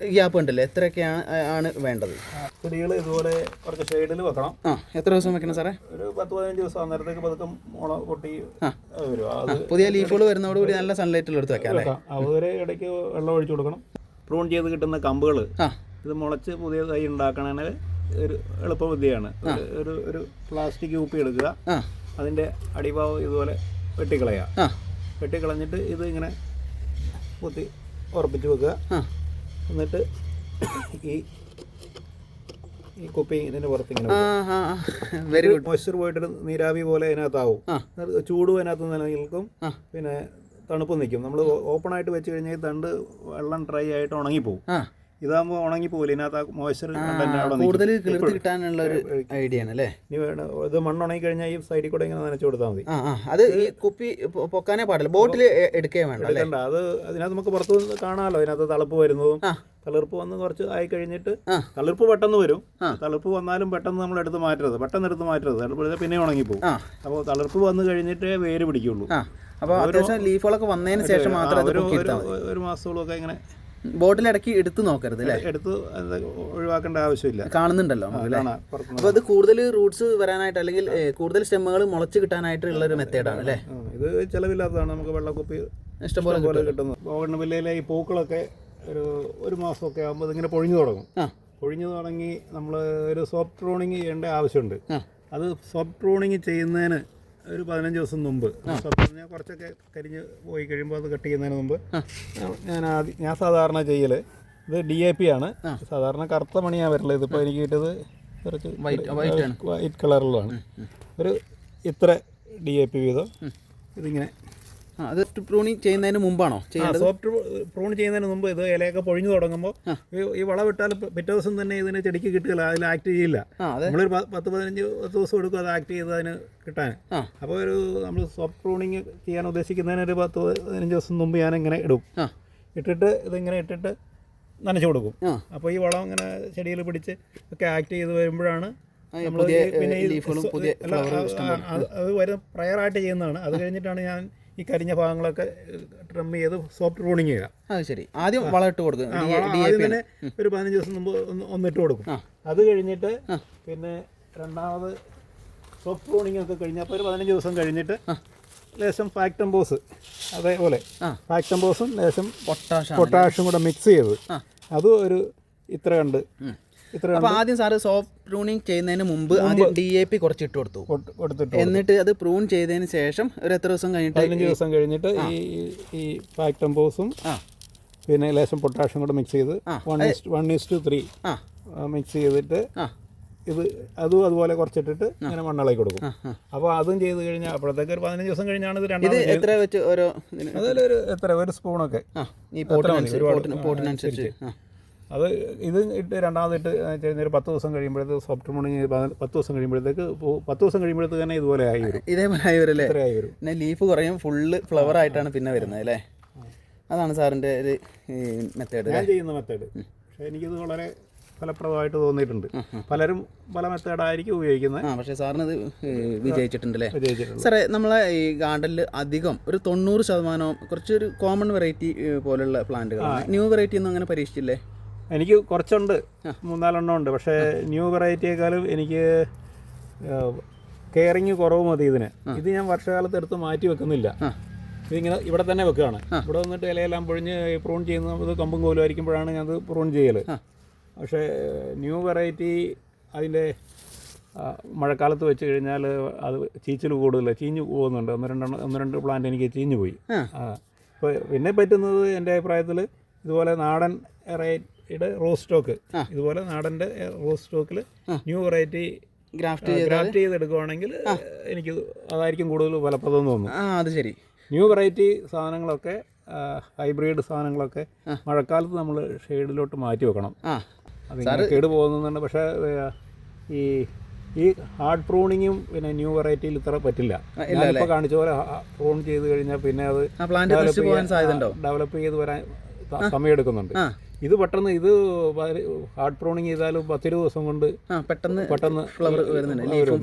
ഗ്യാപ്പ് ഉണ്ടല്ലേ? എത്രയൊക്കെയാണ് ആണ് വേണ്ടത്? ചെടികൾ ഇതുപോലെ കുറച്ച് ഷെയ്ഡിൽ വെക്കണം. ആ എത്ര ദിവസം വെക്കണം സാറേ? ഒരു പത്ത് പതിനഞ്ച് ദിവസം അന്നേരത്തേക്ക് പതുക്കെ മുള പൊട്ടി വരും. പുതിയ ലീഫുകൾ വരുന്നതോടുകൂടി നല്ല സൺലൈറ്റിൽ എടുത്ത് വെക്കാം അല്ലേ? അതുവരെ ഇടയ്ക്ക് വെള്ളം ഒഴിച്ചു കൊടുക്കണം. പ്രൂൺ ചെയ്ത് കിട്ടുന്ന കമ്പുകൾ ഇത് മുളച്ച് പുതിയ തൈ ഉണ്ടാക്കണതിന് ഒരു എളുപ്പവിദ്യയാണ്. ഒരു ഒരു പ്ലാസ്റ്റിക് കുപ്പി എടുക്കുക. അതിന്റെ അടിഭാവം ഇതുപോലെ വെട്ടിക്കളയുക. വെട്ടിക്കളഞ്ഞിട്ട് ഇത് ഇങ്ങനെ കുത്തി ഉറപ്പിച്ച് വെക്കുക. എന്നിട്ട് ഈ ഈ കുപ്പി ഇതിന്റെ പുറത്ത് ഇങ്ങനെ വെരി ഗുഡ് മോയ്സ്ചർ പോയിട്ട് നീരാവി പോലെ അതിനകത്താവും. ചൂടും അതിനകത്ത് നിലനിൽക്കും. പിന്നെ തണുപ്പ് നിൽക്കും. നമ്മൾ ഓപ്പൺ ആയിട്ട് വെച്ച് കഴിഞ്ഞാൽ തണ്ട് വെള്ളം ഡ്രൈ ആയിട്ട് ഉണങ്ങിപ്പോവും. ആ ഉണങ്ങി പോകില്ല ഇതിനകത്ത് ആ മോയ്സ്ചർ കൂടുതൽ. കിളിർത്ത് കിട്ടാനുള്ള ഒരു ഐഡിയ ആണ് അല്ലേ? ഇത് മണ്ണുണങ്ങി കഴിഞ്ഞാൽ ഈ സൈഡിൽ കൂടെ ഇങ്ങനെ നനച്ചു കൊടുത്താൽ മതി. ആ അത് ഈ കുപ്പി പൊക്കാനേ പാടില്ല. ബോട്ടിൽ എടുക്കേ വേണ്ട എടുക്കണ്ട. അത് അതിനകത്ത് നമുക്ക് പുറത്തു നിന്ന് കാണാമല്ലോ അതിനകത്ത് തളുപ്പ് വരുന്നതും തളിർപ്പ് വന്ന് കുറച്ച് ആയി കഴിഞ്ഞിട്ട്. തളിർപ്പ് പെട്ടെന്ന് വരും. തളിർപ്പ് വന്നാലും പെട്ടെന്ന് നമ്മൾ എടുത്ത് മാറ്റരുത്. പെട്ടെന്ന് എടുത്ത് മാറ്റരുത്. തളിർപ്പ് എടുത്താൽ പിന്നെ ഉണങ്ങി പോകും. അപ്പോൾ തളിർപ്പ് വന്ന് കഴിഞ്ഞിട്ടേ വേര് പിടിക്കുള്ളൂ. അപ്പോൾ അത്യാവശ്യം ലീഫുകളൊക്കെ വന്നതിന് ശേഷം മാത്രം ഒരു മാസത്തോളമൊക്കെ ഇങ്ങനെ ബോട്ടിൽ ഇടയ്ക്ക് എടുത്ത് നോക്കരുത് അല്ലേ? എടുത്ത് ഒഴിവാക്കേണ്ട ആവശ്യമില്ല. കാണുന്നുണ്ടല്ലോ അപ്പൊ അത് അപ്പോൾ ഇത് കൂടുതൽ റൂട്ട്സ് വരാനായിട്ട് അല്ലെങ്കിൽ കൂടുതൽ സ്റ്റെമ്മുകൾ മുളച്ച് കിട്ടാനായിട്ടുള്ള ഒരു മെത്തേഡാണ് അല്ലേ? ഇത് ചിലവില്ലാത്തതാണ്. നമുക്ക് വെള്ളക്കുപ്പി ഇഷ്ടംപോലെ പോലെ കിട്ടുന്നത് ഈ പൂക്കളൊക്കെ ഒരു ഒരു മാസമൊക്കെ ആകുമ്പോൾ ഇങ്ങനെ പൊഴിഞ്ഞു തുടങ്ങും. പൊഴിഞ്ഞു തുടങ്ങി നമ്മൾ ഒരു സോഫ്റ്റ് പ്രൂണിങ് ചെയ്യേണ്ട ആവശ്യമുണ്ട്. അത് സോഫ്റ്റ് പ്രൂണിങ് ചെയ്യുന്നതിന് ഒരു പതിനഞ്ച് ദിവസം മുമ്പ്. ഞാൻ കുറച്ചൊക്കെ കരിഞ്ഞ് പോയി കഴിയുമ്പോൾ അത് കട്ട് ചെയ്യുന്നതിന് മുമ്പ് ഞാൻ ആദ്യം ഞാൻ സാധാരണ ചെയ്യൽ ഇത് ഡി എ പി ആണ്. സാധാരണ കറുത്ത മണിയാണ് വരൽ. ഇതിപ്പോൾ എനിക്ക് കിട്ടിയത് കുറച്ച്. വൈറ്റ് കളറിലാണ് ഒരു ഇത്ര ഡി എ പി വീതം. ഇതിങ്ങനെ അത് പ്രൂണിങ് ചെയ്യുന്നതിന് മുമ്പാണോ? ചെയ്യുന്നത് സോഫ്റ്റ് പ്രൂൺ ചെയ്യുന്നതിന് മുമ്പ് ഇത് ഇലയൊക്കെ പൊഴിഞ്ഞു തുടങ്ങുമ്പോൾ ഈ- വളവിട്ടാൽ പിറ്റേ ദിവസം തന്നെ ഇതിന് ചെടിക്ക് കിട്ടുകയില്ല അതിൽ ആക്ട് ചെയ്യില്ല. നമ്മളൊരു പത്ത് പതിനഞ്ച് ദിവസം എടുക്കും അത് ആക്ട് ചെയ്ത് അതിന് കിട്ടാൻ. അപ്പോൾ ഒരു നമ്മൾ സോഫ്റ്റ് പ്രൂണിങ് ചെയ്യാൻ ഉദ്ദേശിക്കുന്നതിന് ഒരു പത്ത് പതിനഞ്ച് ദിവസം മുമ്പ് ഞാൻ ഇങ്ങനെ ഇടും ഇട്ടിട്ട് ഇതിങ്ങനെ ഇട്ടിട്ട് നനച്ചു കൊടുക്കും. അപ്പോൾ ഈ വളം ഇങ്ങനെ ചെടിയിൽ പിടിച്ച് ഒക്കെ ആക്ട് ചെയ്ത് വരുമ്പോഴാണ് നമ്മൾ പിന്നെ അത് വരും പ്രയറായിട്ട് ചെയ്യുന്നതാണ്. അത് കഴിഞ്ഞിട്ടാണ് ഞാൻ ഈ കരിഞ്ഞ ഭാഗങ്ങളൊക്കെ ട്രിം ചെയ്ത് സോഫ്റ്റ് റൂണിങ് ചെയ്യുക അത് ശരി. ആദ്യം വളമിട്ട് ഇട്ട് കൊടുക്കും. ആ, ഡി- വളം ഡി എ ആദ്യം തന്നെ ഒരു പതിനഞ്ച് ദിവസം മുമ്പ് ഒന്ന് ഒന്നിട്ട് കൊടുക്കും. അത് കഴിഞ്ഞിട്ട് പിന്നെ രണ്ടാമത് സോഫ്റ്റ് റൂണിങ് ഒക്കെ കഴിഞ്ഞപ്പോൾ ഒരു പതിനഞ്ച് ദിവസം കഴിഞ്ഞിട്ട് ലേശം ഫാക്ടംബോസ് അതേപോലെ. ഫാക്റ്റം ഫാക്ടംബോസും ലേശം പൊട്ടാഷ് കൂടെ മിക്സ് ചെയ്ത് അത് ഒരു ഇത്ര കണ്ട് അപ്പോൾ ആദ്യം സാറ് സോഫ്റ്റ് പ്രൂണിങ് ചെയ്യുന്നതിന് മുമ്പ് ആദ്യം ഡി എ പി കുറച്ച് ഇട്ട് കൊടുത്തു. കൊടു- കൊടുത്തിട്ട് എന്നിട്ട് അത് പ്രൂൺ ചെയ്തതിന് ശേഷം ഒരു എത്ര ദിവസം കഴിഞ്ഞിട്ട് പതിനഞ്ച് ദിവസം കഴിഞ്ഞിട്ട് ഈ ഈ- ഫാക്ടംബോസും പിന്നെ ലേശം പൊട്ടാഷ്യം കൂടെ മിക്സ് ചെയ്ത്. വൺ ഈസ്റ്റ് വൺ ഈസ്റ്റ് ത്രീ ആ. മിക്സ് ചെയ്തിട്ട് ഇത് അതും അതുപോലെ കുറച്ചിട്ടിട്ട് ഇങ്ങനെ മണ്ണിളക്കി കൊടുക്കും. അപ്പോൾ അതും ചെയ്ത് കഴിഞ്ഞാൽ അപ്പോഴത്തേക്ക് ഒരു പതിനഞ്ച് ദിവസം കഴിഞ്ഞാണ് ഇത് രണ്ടാമത് എത്ര വെച്ച് ഓരോ അതിലൊരു എത്ര? ഒരു സ്പൂണൊക്കെ ഈ പോട്ടിനനുസരിച്ച് അത് ഇത് ഇട്ട് രണ്ടാമത് ഇട്ട് ചെയ്യുന്ന ഒരു പത്ത് ദിവസം കഴിയുമ്പോഴത്തേക്ക് സോഫ്റ്റ് മോർണിംഗ് പത്ത് ദിവസം കഴിയുമ്പോഴത്തേക്ക് പത്ത് ദിവസം കഴിയുമ്പോഴത്തേക്ക് തന്നെ ഇതുപോലെ ആയി വരും ഇതേപോലെ ആയി വരല്ലേ അല്ലേ? ആയി വരും പിന്നെ ലീഫ് കുറയും ഫുള്ള് ഫ്ലവർ ആയിട്ടാണ് പിന്നെ വരുന്നത് അല്ലേ? അതാണ് സാറിന്റെ ഒരു മെത്തേഡ് ഞാൻ ചെയ്യുന്ന മെത്തേഡ് പക്ഷേ എനിക്കിത് വളരെ ഫലപ്രദമായിട്ട് തോന്നിയിട്ടുണ്ട്. പലരും പല മെത്തേഡായിരിക്കും ഉപയോഗിക്കുന്നത്. ആ പക്ഷേ സാറിന് ഇത് വിജയിച്ചിട്ടുണ്ട്. അല്ലേ വിജയിച്ചിട്ടുള്ളത് സാറേ നമ്മളെ ഈ ഗാർഡനിൽ അധികം ഒരു തൊണ്ണൂറ് ശതമാനവും കുറച്ചൊരു കോമൺ വെറൈറ്റി പോലുള്ള പ്ലാന്റുകളാണ് ന്യൂ വെറൈറ്റി ഒന്നും അങ്ങനെ പരീക്ഷിച്ചില്ലേ? എനിക്ക് കുറച്ചുണ്ട്. മൂന്നാലെണ്ണം ഉണ്ട്. പക്ഷേ ന്യൂ വെറൈറ്റിയേക്കാളും എനിക്ക് കെയറിങ് കുറവ് മതി ഇതിന്. ഇത് ഞാൻ വർഷകാലത്ത് എടുത്ത് മാറ്റി വെക്കുന്നില്ല. ഇതിങ്ങനെ ഇവിടെ തന്നെ വെക്കുകയാണ് ഇവിടെ വന്നിട്ട് ഇലയെല്ലാം പൊഴിഞ്ഞ് പ്രൂൺ ചെയ്യുന്ന കമ്പും കോലും ആയിരിക്കുമ്പോഴാണ് ഞാൻ അത് പ്രൂൺ ചെയ്യൽ പക്ഷേ ന്യൂ വെറൈറ്റി അതിന്റെ മഴക്കാലത്ത് വെച്ച് കഴിഞ്ഞാൽ അത് ചീച്ചിൽ കൂടുതൽ ചീഞ്ഞു പോകുന്നുണ്ട്. ഒന്ന് രണ്ടെണ്ണം ഒന്ന് രണ്ട് പ്ലാന്റ് എനിക്ക് ചീഞ്ഞു പോയി. അപ്പോൾ പിന്നെ പറ്റുന്നത് എന്റെ അഭിപ്രായത്തിൽ ഇതുപോലെ നാടൻ വെറൈറ്റിയുടെ റോ സ്റ്റോക്ക്. ഇതുപോലെ നാടന്റെ റോ സ്റ്റോക്കിൽ ന്യൂ വെറൈറ്റി ഗ്രാഫ്റ്റ് ഗ്രാഫ്റ്റ് ചെയ്തെടുക്കുവാണെങ്കിൽ എനിക്ക് അതായിരിക്കും കൂടുതൽ ഫലപ്രദം തോന്നുന്നു. അത് ശരി. ന്യൂ വെറൈറ്റി സാധനങ്ങളൊക്കെ ഹൈബ്രിഡ് സാധനങ്ങളൊക്കെ മഴക്കാലത്ത് നമ്മൾ ഷെയ്ഡിലോട്ട് മാറ്റി വെക്കണം. അതിങ്ങനെ കേട് പോകുന്നുണ്ട് പക്ഷേ ഈ ഈ ഹാർഡ് പ്രൂണിങ്ങും പിന്നെ ന്യൂ വെറൈറ്റിയിൽ ഇത്ര പറ്റില്ല. ഞാനിപ്പോൾ കാണിച്ച പോലെ പ്രൂൺ ചെയ്ത് കഴിഞ്ഞാൽ പിന്നെ അത് ഡെവലപ്പ് ചെയ്ത് വരാൻ സമയമെടുക്കുന്നുണ്ട്. ഇത് പെട്ടെന്ന് ഇത് ഹാർഡ് പ്രോണിങ് ചെയ്താലും പത്തിരുപത് ദിവസം കൊണ്ട് പെട്ടെന്ന് പെട്ടെന്ന് ഫ്ലവർ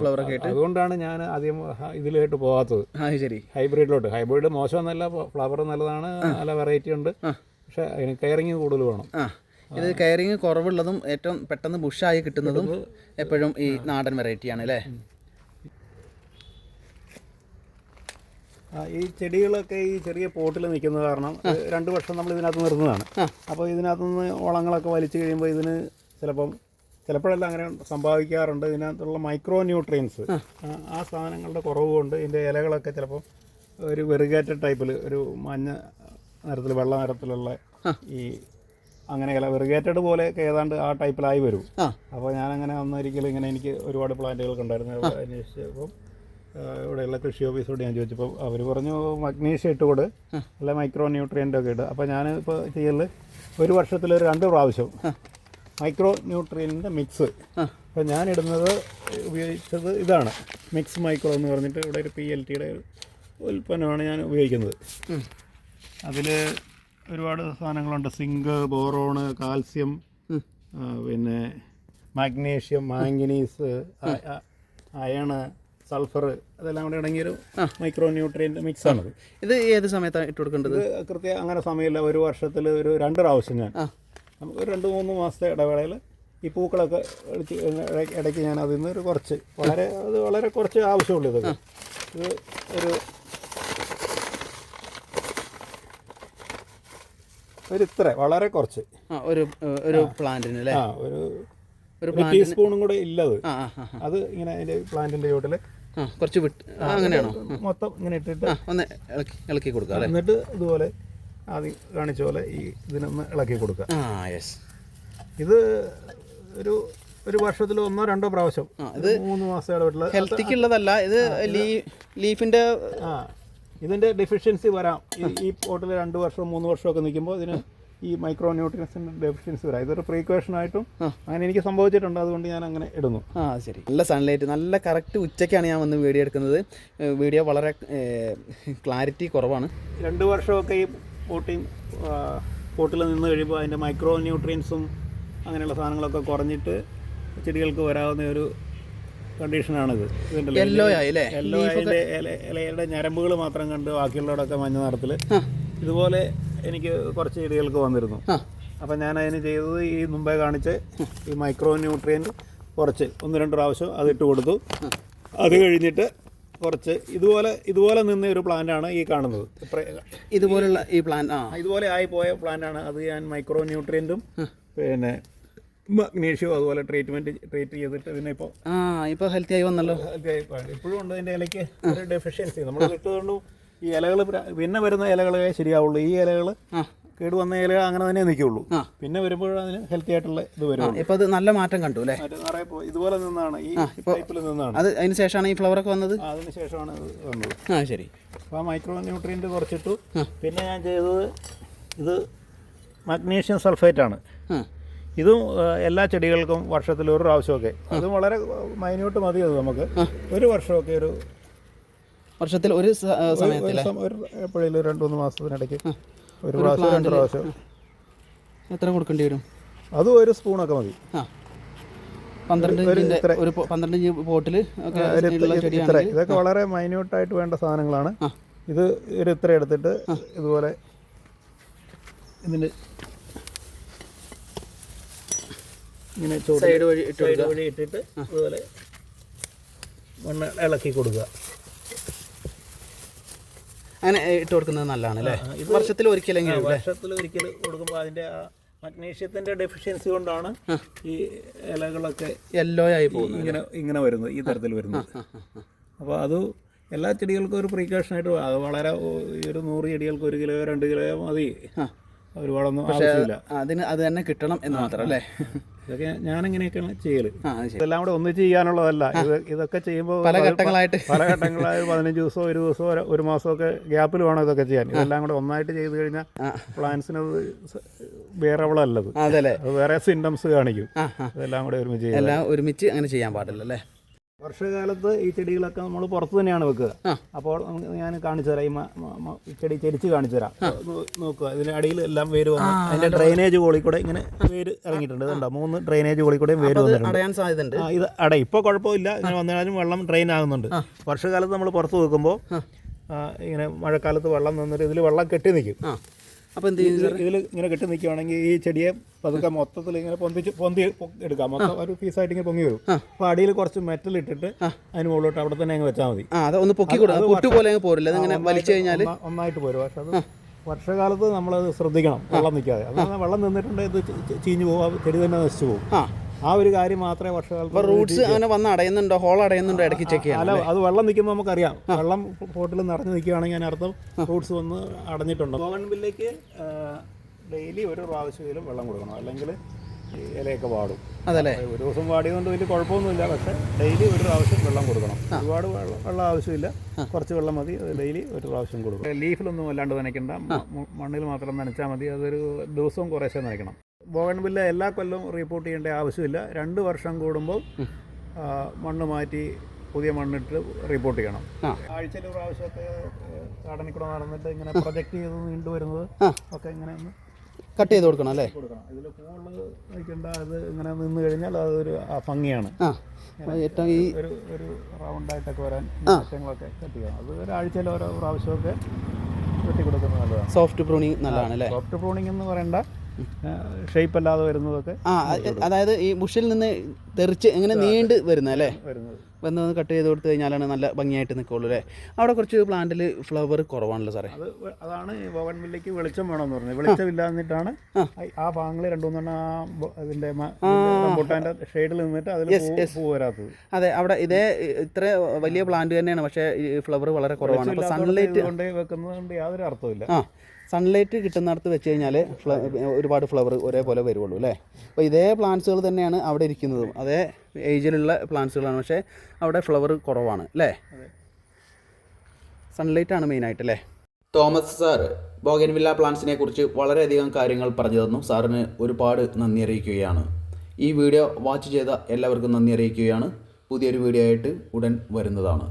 ഫ്ലവർ അതുകൊണ്ടാണ് ഞാൻ ആദ്യം ഇതിലോട്ട് പോകാത്തത്. ശരി. ഹൈബ്രിഡിലോട്ട്. ഹൈബ്രിഡ് മോശമെന്നല്ല ഫ്ലവർ നല്ലതാണ് നല്ല വെറൈറ്റി ഉണ്ട്. പക്ഷെ അതിന് കെയറിങ് കൂടുതൽ വേണം. ഇത് കെയറിങ് കുറവുള്ളതും ഏറ്റവും പെട്ടെന്ന് ബുഷായി കിട്ടുന്നതും എപ്പോഴും ഈ നാടൻ വെറൈറ്റിയാണ് അല്ലേ? ഈ ചെടികളൊക്കെ ഈ ചെറിയ പോട്ടിൽ നിൽക്കുന്ന കാരണം രണ്ട് വർഷം നമ്മൾ ഇതിനകത്ത് നിർന്നതാണ് അപ്പോൾ ഇതിനകത്തുനിന്ന് വളങ്ങളൊക്കെ വലിച്ചു കഴിയുമ്പോൾ ഇതിന് ചിലപ്പം ചിലപ്പോഴെല്ലാം അങ്ങനെ സംഭവിക്കാറുണ്ട്. ഇതിനകത്തുള്ള മൈക്രോ ന്യൂട്രിയൻസ് ആ സാധനങ്ങളുടെ കുറവ് കൊണ്ട് ഇതിന്റെ ഇലകളൊക്കെ ചിലപ്പോൾ ഒരു വെറുകേറ്റ ടൈപ്പിൽ ഒരു മഞ്ഞ നിറത്തിൽ വെള്ള നിറത്തിലുള്ള ഈ അങ്ങനെ ഇല വെറുകേറ്റഡ് പോലെയൊക്കെ ഏതാണ്ട് ആ ടൈപ്പിലായി വരും. അപ്പോൾ ഞാനങ്ങനെ ഒന്നൊരിക്കലും ഇങ്ങനെ എനിക്ക് ഒരുപാട് പ്ലാന്റുകൾക്ക് ഉണ്ടായിരുന്നു അന്വേഷിച്ചപ്പോൾ ഇവിടെയുള്ള കൃഷി ഓഫീസോട് ഞാൻ ചോദിച്ചപ്പോൾ അവർ പറഞ്ഞു മഗ്നീഷ്യം ഇട്ട് കൊടു. അല്ല മൈക്രോ ന്യൂട്രിയന്റ് ഒക്കെ ഇട്ട് അപ്പോൾ ഞാൻ ഇപ്പോൾ ചെയ്യൽ ഒരു വർഷത്തിൽ ഒരു രണ്ട് പ്രാവശ്യം മൈക്രോ ന്യൂട്രിയന്റെ മിക്സ് അപ്പോൾ ഞാൻ ഇടുന്നത് ഉപയോഗിച്ചത് ഇതാണ്. മിക്സ് മൈക്രോ എന്ന് പറഞ്ഞിട്ട് ഇവിടെ ഒരു പി എൽ ടിയുടെ ഉൽപ്പന്നമാണ് ഞാൻ ഉപയോഗിക്കുന്നത്. അതിൽ ഒരുപാട് സാധനങ്ങളുണ്ട്. സിങ്ക് ബോറോണ് കാൽസ്യം പിന്നെ മാഗ്നീഷ്യം മാംഗനീസ് അയണ് സൾഫർ അതെല്ലാം കൂടെ അടങ്ങിയൊരു മൈക്രോ ന്യൂട്രിയന്റ് മിക്സ് ആണത്. ഇത് ഏത് സമയത്താണ് ഇട്ട് കൊടുക്കേണ്ടത്? കൃത്യം അങ്ങനെ സമയമില്ല. ഒരു വർഷത്തിൽ ഒരു രണ്ട് പ്രാവശ്യം ഞാൻ. നമുക്ക് ഒരു രണ്ട് മൂന്ന് മാസത്തെ ഇടവേളയിൽ ഈ പൂക്കളൊക്കെ ഇടയ്ക്ക് ഞാൻ അതിൽ നിന്ന് ഒരു കുറച്ച് വളരെ അത് വളരെ കുറച്ച് ആവശ്യമുള്ളൂ ഇതൊക്കെ. ഇത് ഒരു ഒരു ഇത്ര വളരെ കുറച്ച്. ഒരു ഒരു പ്ലാന്റിന് അല്ലേ? ഒരു ഒരു ടീസ്പൂണും കൂടെ ഇല്ലത്. അത് ഇങ്ങനെ അതിന്റെ പ്ലാന്റിന്റെ ചോട്ടിൽ ആ കുറച്ച് വിട്ട് ആ അങ്ങനെയാണോ? മൊത്തം ഇങ്ങനെ ഇട്ടിട്ട് ആ ഒന്ന് ഇളക്കി ഇളക്കി കൊടുക്കുക അല്ലേ? എന്നിട്ട് ഇതുപോലെ ആദ്യം കാണിച്ച പോലെ ഈ ഇതിനൊന്ന് ഇളക്കി കൊടുക്കുക. ആ യെസ് ഇത് ഒരു ഒരു വർഷത്തിൽ ഒന്നോ രണ്ടോ പ്രാവശ്യം. ഒരു മൂന്ന് മാസം ഇടപെട്ടുള്ള ഹെൽത്തിക്ക് ഉള്ളതല്ല ഇത് ലീ ലീഫിന്റെ ആ ഇതിന്റെ ഡെഫിഷ്യൻസി വരാം. ഈ ഈ പോട്ടിൽ രണ്ട് വർഷം മൂന്ന് വർഷമൊക്കെ നിൽക്കുമ്പോൾ ഇതിന് ഈ മൈക്രോ ന്യൂട്രിയൻസിന്റെ ഡെഫിഷ്യൻസി വരാം. ഇതൊരു പ്രീക്വേഷൻ ആയിട്ടും അങ്ങനെ എനിക്ക് സംഭവിച്ചിട്ടുണ്ട്. അതുകൊണ്ട് ഞാൻ അങ്ങനെ ഇടുന്നു. ആ ശരി. നല്ല സൺലൈറ്റ് നല്ല കറക്റ്റ് ഉച്ചയ്ക്കാണ് ഞാൻ വന്ന് വീഡിയോ എടുക്കുന്നത്. വീഡിയോ വളരെ ക്ലാരിറ്റി കുറവാണ്. രണ്ട് വർഷമൊക്കെ ഈ പോട്ടി പോട്ടിൽ നിന്ന് കഴിയുമ്പോൾ അതിന്റെ മൈക്രോ ന്യൂട്രിയൻസും അങ്ങനെയുള്ള സാധനങ്ങളൊക്കെ കുറഞ്ഞിട്ട് ചെടികൾക്ക് വരാവുന്ന ഒരു കണ്ടീഷനാണിത് യെല്ലോ ഇലയുടെ ഞരമ്പുകൾ മാത്രം കണ്ട് ബാക്കിയുള്ളവരൊക്കെ മഞ്ഞ നിറത്തിൽ ഇതുപോലെ എനിക്ക് കുറച്ച് ചെടികൾക്ക് വന്നിരുന്നു. അപ്പം ഞാൻ അതിന് ചെയ്തത് ഈ മുമ്പേ കാണിച്ച് ഈ മൈക്രോ ന്യൂട്രിയന്റ് കുറച്ച് ഒന്ന് രണ്ട് പ്രാവശ്യം അതിട്ട് കൊടുത്തു. അത് കഴിഞ്ഞിട്ട് കുറച്ച് ഇതുപോലെ ഇതുപോലെ നിന്ന ഒരു പ്ലാന്റാണ് ഈ കാണുന്നത്. ഇതുപോലുള്ള ഈ പ്ലാൻ ആ. ഇതുപോലെ ആയി പോയ പ്ലാന്റാണ് അത് ഞാൻ മൈക്രോ ന്യൂട്രിയന്റും പിന്നെ മഗ്നീഷ്യം അതുപോലെ ട്രീറ്റ്മെന്റ് ട്രീറ്റ് ചെയ്തിട്ട് ഇതിനിപ്പോൾ ആ ഇപ്പോൾ ഹെൽത്തി ആയി വന്നല്ലോ. ഹെൽത്തി ആയി ഇപ്പോഴും ഉണ്ട് അതിന്റെ ഇലയ്ക്ക് ഒരു ഡെഫിഷ്യൻസി നമ്മൾ ഇട്ടതുകൊണ്ടും ഈ ഇലകൾ പിന്നെ വരുന്ന ഇലകളെ ശരിയാവുള്ളൂ. ഈ ഇലകൾ കേട് വന്ന ഇല അങ്ങനെ തന്നെ നിൽക്കുള്ളൂ പിന്നെ വരുമ്പോഴും അതിന് ഹെൽത്തി ആയിട്ടുള്ള ഇത് വരും ഇപ്പൊ അത് നല്ല മാറ്റം കണ്ടു അല്ലേ? ഇതുപോലെ നിന്നാണ്. ഈ ടൈപ്പിൽ നിന്നാണ്. അത് അതിന് ശേഷമാണ് ഈ ഫ്ലവർ ഒക്കെ വന്നത്? അതിന് ശേഷമാണ് വന്നത്. ആ ശരി. അപ്പോൾ ആ മൈക്രോ ന്യൂട്രിയന്റ് കുറച്ചിട്ടു പിന്നെ ഞാൻ ചെയ്തത് ഇത് മഗ്നീഷ്യം സൾഫേറ്റ് ആണ്. ഇതും എല്ലാ ചെടികൾക്കും വർഷത്തിൽ ഒരു പ്രാവശ്യമൊക്കെ. അതും വളരെ മൈന്യൂട്ട് മതി അത് നമുക്ക്. ഒരു വർഷമൊക്കെ ഒരു വർഷത്തിൽ ഒരു സ- ഒരു സം- എപ്പോഴേലും രണ്ട് മൂന്ന് മാസത്തിനിടയ്ക്ക് ഒരു പ്രാവശ്യം രണ്ട് പ്രാവശ്യം. എത്ര കൊടുക്കേണ്ടി വരും? അത് ഒരു സ്പൂണൊക്കെ മതി. ആ. പന്ത്രണ്ട് ഇഞ്ചിന്റെ ഒരു പന്ത്രണ്ട് ഇഞ്ച് ചെടിയാണ് ഇതൊക്കെ വളരെ മൈന്യൂട്ടായിട്ട് വേണ്ട സാധനങ്ങളാണ്. ഇത് ഒരു ഇത്ര എടുത്തിട്ട് ഇതുപോലെ ഇതിന്റെ ഇങ്ങനെ സൈഡ് വഴി ഇട്ടിട്ട് ഇതുപോലെ മണ്ണ് ഇളക്കി കൊടുക്കുക. അങ്ങനെ ഇട്ട് കൊടുക്കുന്നത് നല്ലതാണ് അല്ലേ വർഷത്തിൽ ഒരിക്കലെങ്കിലും വർഷത്തിൽ ഒരിക്കൽ കൊടുക്കുമ്പോൾ അതിന്റെ ആ മഗ്നീഷ്യത്തിന്റെ ഡെഫിഷ്യൻസി കൊണ്ടാണ് ഈ ഇലകളൊക്കെ യെല്ലോ ആയി പോകുന്നത് ഇങ്ങനെ ഇങ്ങനെ വരുന്നത് ഈ തരത്തിൽ വരുന്നത്. അപ്പോൾ അത് എല്ലാ ചെടികൾക്കും ഒരു പ്രീക്കോഷനായിട്ട് അത് വളരെ ഈ ഒരു നൂറ് ചെടികൾക്ക് ഒരു കിലോയോ രണ്ട് കിലോയോ മതി. ഒരുപാടൊന്നും ആവശ്യമില്ല. അതിന് അത് തന്നെ കിട്ടണം എന്ന് മാത്രം അല്ലേ? ഇതൊക്കെ ഞാനിങ്ങനെയൊക്കെയാണ് ചെയ്യൽ ആ ശരി. ഇതെല്ലാം കൂടെ ഒന്നിച്ച് ചെയ്യാനുള്ളതല്ല. ഇത് ഇതൊക്കെ ചെയ്യുമ്പോൾ പല ഘട്ടങ്ങളായിട്ട്. പല ഘട്ടങ്ങളായി പതിനഞ്ച് ദിവസമോ ഒരു ദിവസമോ ഒരു- മാസമൊക്കെ ഗ്യാപ്പിൽ വേണം ഇതൊക്കെ ചെയ്യാൻ. ഇതെല്ലാം കൂടെ ഒന്നായിട്ട് ചെയ്ത് കഴിഞ്ഞാൽ പ്ലാന്റ്സിന് അത് വേറെ അവളല്ലത് അത് വേറെ സിംറ്റംസ് കാണിക്കും. ഇതെല്ലാം കൂടെ ഒരുമിച്ച് എല്ലാം ഒരുമിച്ച് അങ്ങനെ ചെയ്യാൻ പാടില്ല അല്ലേ വർഷകാലത്ത് ഈ ചെടികളൊക്കെ നമ്മൾ പുറത്ത് തന്നെയാണ് വെക്കുക. അപ്പോൾ ഞാൻ കാണിച്ചു തരാം. ഈ ചെടി ചെരിച്ച് കാണിച്ചു തരാം. നോക്കുക. ഇതിന് അടിയിൽ എല്ലാം വേര് വന്ന്. അതിന്റെ ഡ്രെയിനേജ് കോളിൽ കൂടെ ഇങ്ങനെ വേര് ഇറങ്ങിയിട്ടുണ്ട്. ഇതുണ്ടോ മൂന്ന് ഡ്രെയിനേജ് കോളിൽ കൂടെയും വേര് വന്നിട്ടുണ്ട്. ഇത് അട. ഇപ്പോൾ കുഴപ്പമില്ല. ഇങ്ങനെ വന്നാലും വെള്ളം ഡ്രെയിൻ ആകുന്നുണ്ട്. വർഷകാലത്ത് നമ്മൾ പുറത്ത് വെക്കുമ്പോൾ ഇങ്ങനെ മഴക്കാലത്ത് വെള്ളം നിന്നിട്ട് ഇതിൽ വെള്ളം കെട്ടി നിൽക്കും അപ്പോൾ എന്ത് ചെയ്യും ഇതിൽ ഇങ്ങനെ കെട്ടി നിൽക്കുകയാണെങ്കിൽ ഈ ചെടിയെ പതുക്കെ മൊത്തത്തിൽ ഇങ്ങനെ പൊന്തിച്ച് പൊന്തി എടുക്കാം. മൊത്തം ഒരു പീസായിട്ട് ഇങ്ങനെ പൊങ്ങി വരും. അപ്പോൾ അടിയിൽ കുറച്ച് മെറ്റൽ ഇട്ടിട്ട് അതിന് മുകളിലോട്ട് അവിടെ തന്നെ അങ്ങ് വെച്ചാൽ മതി. ആ അത് ഒന്ന് പൊക്കി പൊട്ടു പോലെ അങ്ങ് പോരില്ല? അതിങ്ങനെ വലിച്ചു കഴിഞ്ഞാൽ ഒന്നായിട്ട് പോരും. പക്ഷെ അത് വർഷകാലത്ത് നമ്മളത് ശ്രദ്ധിക്കണം. വെള്ളം നിൽക്കാതെ. അത് വെള്ളം നിന്നിട്ടുണ്ടെങ്കിൽ ഇത് ചീഞ്ഞു പോകും ചെടി തന്നെ നശിച്ചു പോകും ആ ഒരു കാര്യം മാത്രമേ വർഷകാലത്ത് റൂട്ട്സ് അങ്ങനെ വന്ന് അടയുന്നുണ്ടോ? ഹോൾ അടയുന്നുണ്ടോ? ഇടയ്ക്ക് ചെക്ക് ചെയ്യാം അല്ല അത് വെള്ളം നിൽക്കുമ്പോൾ നമുക്കറിയാം. വെള്ളം പോട്ടിൽ നിറഞ്ഞു നിൽക്കുകയാണെങ്കിൽ അതിനർത്ഥം റൂട്ട്സ് വന്ന് അടഞ്ഞിട്ടുണ്ട്. ബില്ലേക്ക് ഡെയിലി ഒരു പ്രാവശ്യത്തിലും വെള്ളം കൊടുക്കണം. അല്ലെങ്കിൽ ഇലയൊക്കെ വാടും. അതല്ലേ? ഒരു ദിവസം വാടിയതുകൊണ്ട് വലിയ കുഴപ്പമൊന്നുമില്ല. പക്ഷെ ഡെയിലി ഒരു പ്രാവശ്യം വെള്ളം കൊടുക്കണം. ഒരുപാട് വെള്ളം വെള്ളം ആവശ്യമില്ല. കുറച്ച് വെള്ളം മതി. ഡെയിലി ഒരു പ്രാവശ്യം കൊടുക്കണം. ലീഫിലൊന്നും അല്ലാണ്ട് നനയ്ക്കണ്ട. മണ്ണിൽ മാത്രം നനച്ചാൽ മതി. അതൊരു ദിവസവും കുറേശ്ശെ നനയ്ക്കണം. ബോഗൺവില്ല എല്ലാ കൊല്ലവും റിപ്പോർട്ട് ചെയ്യേണ്ട ആവശ്യമില്ല. രണ്ട് വർഷം കൂടുമ്പോൾ മണ്ണ് മാറ്റി പുതിയ മണ്ണിട്ട് റിപ്പോർട്ട് ചെയ്യണം. ആഴ്ചയിൽ ഒരു പ്രാവശ്യമൊക്കെ ഗാർഡനിൽ നടന്നിട്ട് ഇങ്ങനെ പ്രൊജക്ട് ചെയ്ത് നീണ്ടു വരുന്നത് ഒക്കെ ഇങ്ങനെ കട്ട് ചെയ്ത് കൊടുക്കണം അല്ലേ? കൊടുക്കണം. ഇതിൽ പൂവുള്ളത് വയ്ക്കേണ്ട അത് ഇങ്ങനെ നിന്ന് കഴിഞ്ഞാൽ അതൊരു ഭംഗിയാണ്. ഏറ്റവും ഈ ഒരു ഒരു റൗണ്ടായിട്ടൊക്കെ വരാൻ മാറ്റങ്ങളൊക്കെ കട്ട് ചെയ്യണം. അത് ഒരാഴ്ചയിൽ ഓരോ പ്രാവശ്യമൊക്കെ വെട്ടി കൊടുക്കുന്നത് നല്ലതാണ്. സോഫ്റ്റ് പ്രൂണിങ് നല്ലതാണ് അല്ലേ? സോഫ്റ്റ് പ്രൂണിംഗ് എന്ന് പറയണ്ട. ഷേപ്പ് അല്ലാതെ വരുന്നതൊക്കെ ആ അതായത് ഈ ബുഷിൽ നിന്ന് തെറിച്ച് ഇങ്ങനെ നീണ്ട് വരുന്ന അല്ലേ? വന്ന് വന്ന് കട്ട് ചെയ്ത് കൊടുത്തു കഴിഞ്ഞാലാണ് നല്ല ഭംഗിയായിട്ട് നിൽക്കുള്ളൂ അല്ലേ? അവിടെ കുറച്ച് പ്ലാന്റിൽ ഫ്ലവർ കുറവാണല്ലോ സാറേ. അത് അതാണ് ഈ ബോഗൺവില്ലയ്ക്ക് വെളിച്ചം വേണമെന്ന് പറഞ്ഞത്. വെളിച്ചമില്ലാന്നിട്ടാണ് ആ. ഭാഗങ്ങളിൽ രണ്ടു മൂന്നെണ്ണം ആ അതിന്റെ റംബുട്ടാന്റെ ഷെയ്ഡിൽ നിന്നിട്ട് അതിൽ പൂ വരാത്തത്. അതെ അവിടെ ഇതേ ഇത്ര വലിയ പ്ലാന്റ് തന്നെയാണ് പക്ഷേ ഫ്ലവർ വളരെ കുറവാണ്. അപ്പോൾ സൺലൈറ്റ് കൊണ്ട് വെക്കുന്നത് കൊണ്ട് യാതൊരു അർത്ഥമില്ല സൺലൈറ്റ് കിട്ടുന്നിടത്ത് വെച്ച് കഴിഞ്ഞാൽ ഒരുപാട് ഫ്ലവർ ഒരേപോലെ വരുള്ളൂ അല്ലേ? അപ്പോൾ ഇതേ പ്ലാന്റ്സുകൾ തന്നെയാണ് അവിടെ ഇരിക്കുന്നതും. അതേ ഏജിലുള്ള പ്ലാന്റ്സുകളാണ് പക്ഷേ അവിടെ ഫ്ലവർ കുറവാണ് അല്ലേ? സൺലൈറ്റാണ് മെയിനായിട്ട് അല്ലേ? തോമസ് സാർ ബോഗൻവില്ല പ്ലാന്റ്സിനെ കുറിച്ച് വളരെയധികം കാര്യങ്ങൾ പറഞ്ഞു തന്നു. സാറിന് ഒരുപാട് നന്ദി അറിയിക്കുകയാണ്. ഈ വീഡിയോ വാച്ച് ചെയ്ത എല്ലാവർക്കും നന്ദി അറിയിക്കുകയാണ്. പുതിയൊരു വീഡിയോ ആയിട്ട് ഉടൻ വരുന്നതാണ്.